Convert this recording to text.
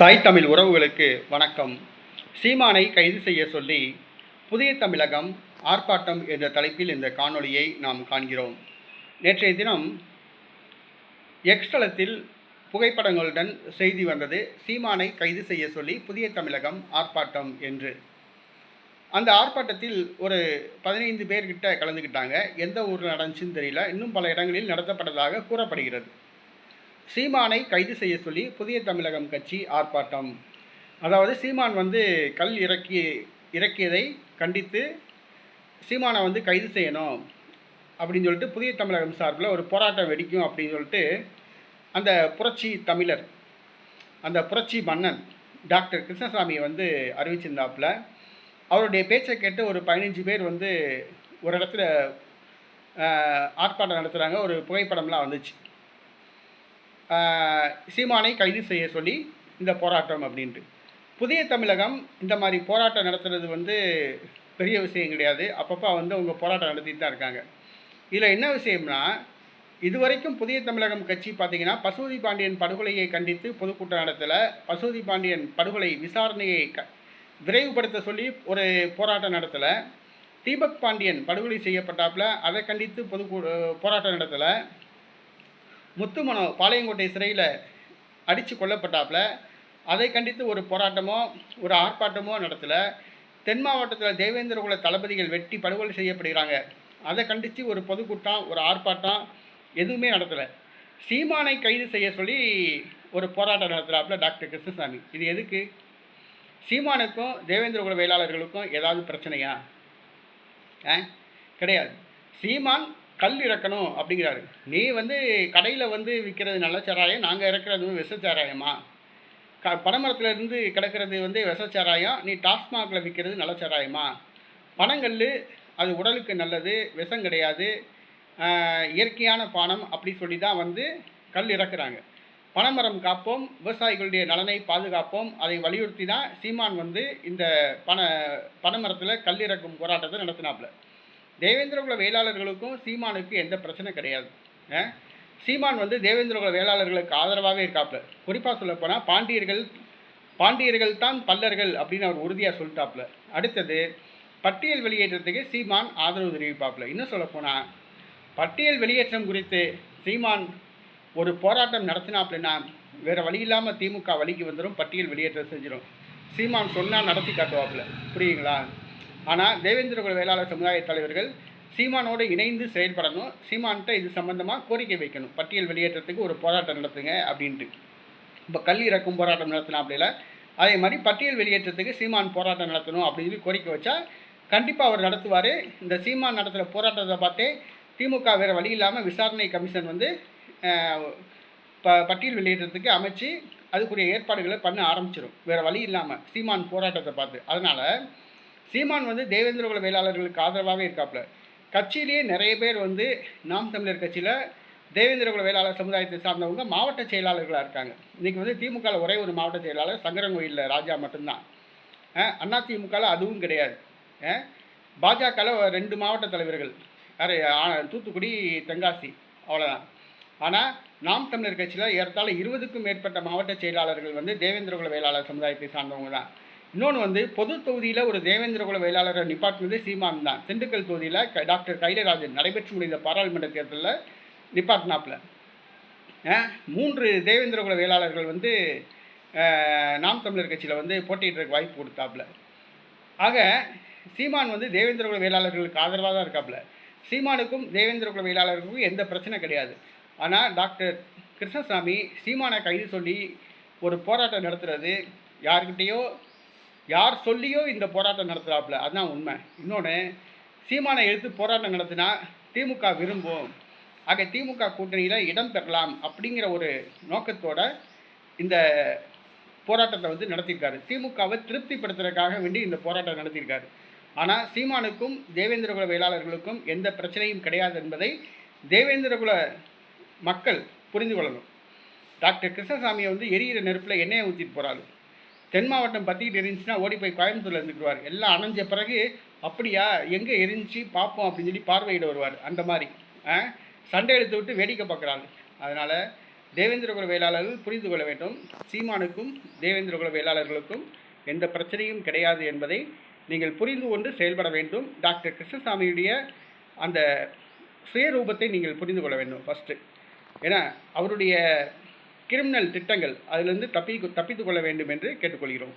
தாய் தமிழ் உறவுகளுக்கு வணக்கம். சீமானை கைது செய்ய சொல்லி புதிய தமிழகம் ஆர்ப்பாட்டம் என்ற தலைப்பில் இந்த காணொளியை நாம் காண்கிறோம். நேற்றைய தினம் எக்ஸ் தளத்தில் புகைப்படங்களுடன் செய்தி வந்தது. சீமானை கைது செய்ய சொல்லி புதிய தமிழகம் ஆர்ப்பாட்டம் என்று. அந்த ஆர்ப்பாட்டத்தில் ஒரு பதினைந்து பேர்கிட்ட கலந்துக்கிட்டாங்க எந்த ஊரில் நடந்துச்சுன்னு தெரியல. இன்னும் பல இடங்களில் நடத்தப்பட்டதாக கூறப்படுகிறது. சீமானை கைது செய்ய சொல்லி புதிய தமிழகம் கட்சி ஆர்ப்பாட்டம். அதாவது சீமான் வந்து கல் இறக்கி இறக்கியதை கண்டித்து சீமானை வந்து கைது செய்யணும் அப்படின்னு சொல்லிட்டு புதிய தமிழகம் சார்பில் ஒரு போராட்டம் வெடிக்கும் அப்படின்னு சொல்லிட்டு அந்த புரட்சி தமிழர் அந்த புரட்சி மன்னன் டாக்டர் கிருஷ்ணசாமியை வந்து அறிவிச்சிருந்தாப்புல. அவருடைய பேச்சை கேட்டு ஒரு பதினஞ்சு பேர் வந்து ஒரு இடத்துல ஆர்ப்பாட்டம் நடத்துகிறாங்க ஒரு புகைப்படம்லாம் வந்துச்சு. சீமானை கைது செய்ய சொல்லி இந்த போராட்டம் அப்படின்ட்டு. புதிய தமிழகம் இந்த மாதிரி போராட்டம் நடத்துறது வந்து பெரிய விஷயம் கிடையாது. அப்பப்போ வந்து அவங்க போராட்டம் நடத்திட்டு தான் இருக்காங்க. இதில் என்ன விஷயம்னா இதுவரைக்கும் புதிய தமிழகம் கட்சி பார்த்தீங்கன்னா பசுபதி பாண்டியன் படுகொலையை கண்டித்து பொதுக்கூட்டம் நடத்தலை. பசுபதி பாண்டியன் படுகொலை விசாரணையை க விரைவுபடுத்த சொல்லி ஒரு போராட்டம் நடத்தலை. தீபக் பாண்டியன் படுகொலை செய்யப்பட்டாப்புல அதை கண்டித்து பொது போராட்டம் நடத்தலை. முத்துமனோ பாளையங்கோட்டை சிறையில் அடித்து கொல்லப்பட்டாப்புல அதை கண்டித்து ஒரு போராட்டமோ ஒரு ஆர்ப்பாட்டமோ நடத்தலை. தென் மாவட்டத்தில் தேவேந்திரகுல தளபதிகள் வெட்டி படுகொலை செய்யப்படுகிறாங்க. அதை கண்டித்து ஒரு பொதுக்கூட்டம் ஒரு ஆர்ப்பாட்டம் எதுவுமே நடத்தலை. சீமானை கைது செய்ய சொல்லி ஒரு போராட்டம் நடத்துகிறாப்புல டாக்டர் கிருஷ்ணசாமி. இது எதுக்கு? சீமானுக்கும் தேவேந்திரகுல வேளாளர்களுக்கும் ஏதாவது பிரச்சனையா? ஆ? கிடையாது. சீமான் கல் இறக்கணும் அப்படிங்கிறாரு. நீ வந்து கடையில் வந்து விற்கிறது நல்ல சாராயம் நாங்கள் இறக்குறது விஷ சாராயமா? க பனைமரத்துலேருந்து கிடக்கிறது வந்து விஷ நீ டாஸ்மாகில் விற்கிறது நல்ல சாராயமா? பனங்கல் அது உடலுக்கு நல்லது விஷம் கிடையாது இயற்கையான பானம் அப்படி சொல்லி தான் வந்து கல் இறக்குறாங்க. பனைமரம் காப்போம் விவசாயிகளுடைய நலனை பாதுகாப்போம் அதை வலியுறுத்தி தான் சீமான் வந்து இந்த பனை பனைமரத்தில் கல் இறக்கும் போராட்டத்தை நடத்தினாப்புல. தேவேந்திரகுல வேளாளர்களுக்கும் சீமானுக்கு எந்த பிரச்சனை கிடையாது. சீமான் வந்து தேவேந்திரகுல வேளாளர்களுக்கு ஆதரவாகவே இருக்காப்புல குறிப்பாக சொல்லப்போனால் பாண்டியர்கள் பாண்டியர்கள் தான் பல்லர்கள் அப்படின்னு அவர் உறுதியாக சொல்லிட்டாப்புல அடுத்தது பட்டியல் வெளியேற்றத்துக்கு சீமான் ஆதரவு தெரிவிப்பாப்புல இன்னும் சொல்லப்போனால் பட்டியல் வெளியேற்றம் குறித்து சீமான் ஒரு போராட்டம் நடத்தினாப்புலன்னா வேறு வழி இல்லாமல் திமுக வழிக்கு வந்துடும் பட்டியல் வெளியேற்றம் செஞ்சிடும் சீமான் சொன்னால் நடத்தி காட்டுவாப்புல புரியுங்களா ஆனால் தேவேந்திரகுல வேளாளர் சமுதாய தலைவர்கள் சீமானோடு இணைந்து செயல்படணும். சீமான்கிட்ட இது சம்பந்தமாக கோரிக்கை வைக்கணும். பட்டியல் வெளியேற்றத்துக்கு ஒரு போராட்டம் நடத்துங்க அப்படின்ட்டு. இப்போ கல் இறக்கும் போராட்டம் நடத்தினாப்புல அதே மாதிரி பட்டியல் வெளியேற்றத்துக்கு சீமான் போராட்டம் நடத்தணும் அப்படின்னு சொல்லி கோரிக்கை வச்சா கண்டிப்பாக அவர் நடத்துவார். இந்த சீமான் நடத்துகிற போராட்டத்தை பார்த்தே திமுக வேறு வழி இல்லாமல் விசாரணை கமிஷன் வந்து ப பட்டியல் வெளியேற்றத்துக்கு அமைச்சு அதுக்குரிய ஏற்பாடுகளை பண்ண ஆரம்பிச்சிடும் வேறு வழி இல்லாமல் சீமான் போராட்டத்தை பார்த்து. அதனால் சீமான் வந்து தேவேந்திரகுல வேளாளர்களுக்கு ஆதரவாகவே இருக்காப்புல. கட்சியிலேயே நிறைய பேர் வந்து நாம் தமிழர் கட்சியில் தேவேந்திரகுல வேளாளர் சமுதாயத்தை சார்ந்தவங்க மாவட்ட செயலாளர்களாக இருக்காங்க. இன்றைக்கி வந்து திமுகவில் ஒரே ஒரு மாவட்ட செயலாளர் சங்கரங்கோயிலில் ராஜா மட்டும்தான். அண்ணா திமுகவில் அதுவும் கிடையாது. பாஜகவில் ரெண்டு மாவட்ட தலைவர்கள். யார் தூத்துக்குடி தென்காசி அவ்வளோதான் ஆனால் நாம் தமிழர் கட்சியில் ஏறத்தாழ இருபதுக்கும் மேற்பட்ட மாவட்ட செயலாளர்கள் வந்து தேவேந்திரகுல வேளாளர் சமுதாயத்தை சார்ந்தவங்க தான். இன்னொன்று வந்து பொது தொகுதியில் ஒரு தேவேந்திரகுல வேளாளரை நிப்பாட்டினது சீமான் தான். திண்டுக்கல் தொகுதியில் க டாக்டர் கைலராஜன் நடைபெற்று முடிந்த பாராளுமன்ற தேர்தலில் நிப்பாட்டினாப்பில். மூன்று தேவேந்திரகுல வேளாளர்கள் வந்து நாம் தமிழர் கட்சியில் வந்து போட்டியிடுறதுக்கு வாய்ப்பு கொடுத்தாப்புல. ஆக சீமான் வந்து தேவேந்திரகுல வேளாளர்களுக்கு ஆதரவாக தான் இருக்காப்புல. சீமானுக்கும் தேவேந்திரகுல வேளாளர்களுக்கும் எந்த பிரச்சனை கிடையாது. ஆனால் டாக்டர் கிருஷ்ணசாமி சீமானை கைது சொல்லி ஒரு போராட்டம் நடத்துகிறது யார்கிட்டேயோ யார் சொல்லியோ இந்த போராட்டம் நடத்துகிறாப்புல அதுதான் உண்மை. இன்னொன்று சீமானை எடுத்து போராட்டம் நடத்தினா திமுக விரும்பும். ஆக திமுக கூட்டணியில் இடம் பெறலாம் அப்படிங்கிற ஒரு நோக்கத்தோட இந்த போராட்டத்தை வந்து நடத்தியிருக்காரு. திமுகவை திருப்திப்படுத்துறதுக்காக வேண்டி இந்த போராட்டம் நடத்தியிருக்காரு. ஆனால் சீமானுக்கும் தேவேந்திரகுல வேளாளர்களுக்கும் எந்த பிரச்சனையும் கிடையாது என்பதை தேவேந்திரகுல மக்கள் புரிந்து கொள்ளணும். டாக்டர் கிருஷ்ணசாமியை வந்து எரியிற நெருப்பில் எண்ணெயை ஊற்றிட்டு போகிறாரு தென் மாவட்டம் பற்றிக்கிட்டு இருந்துச்சுன்னா ஓடி போய் கோயம்புத்தூரில் இருந்துக்குவார் எல்லாம் அணைஞ்ச பிறகு அப்படியா எங்கே எரிஞ்சு பார்ப்போம் அப்படின்னு சொல்லி பார்வையிட வருவார் அந்த மாதிரி. ஆ? சண்டை எடுத்து விட்டு வேடிக்கை பார்க்குறாங்க. அதனால் தேவேந்திரகுல வேளாளர்கள் புரிந்து கொள்ள வேண்டும். சீமானுக்கும் தேவேந்திரகுல வேளாளர்களுக்கும் எந்த பிரச்சனையும் கிடையாது என்பதை நீங்கள் புரிந்து கொண்டு செயல்பட வேண்டும். டாக்டர் கிருஷ்ணசாமியுடைய அந்த சுயரூபத்தை நீங்கள் புரிந்து கொள்ள வேண்டும் ஃபஸ்ட்டு ஏன்னா அவருடைய கிரிமினல் திட்டங்கள் அதிலிருந்து தப்பி தப்பித்து கொள்ள வேண்டும் என்று கேட்டுக்கொள்கிறோம்.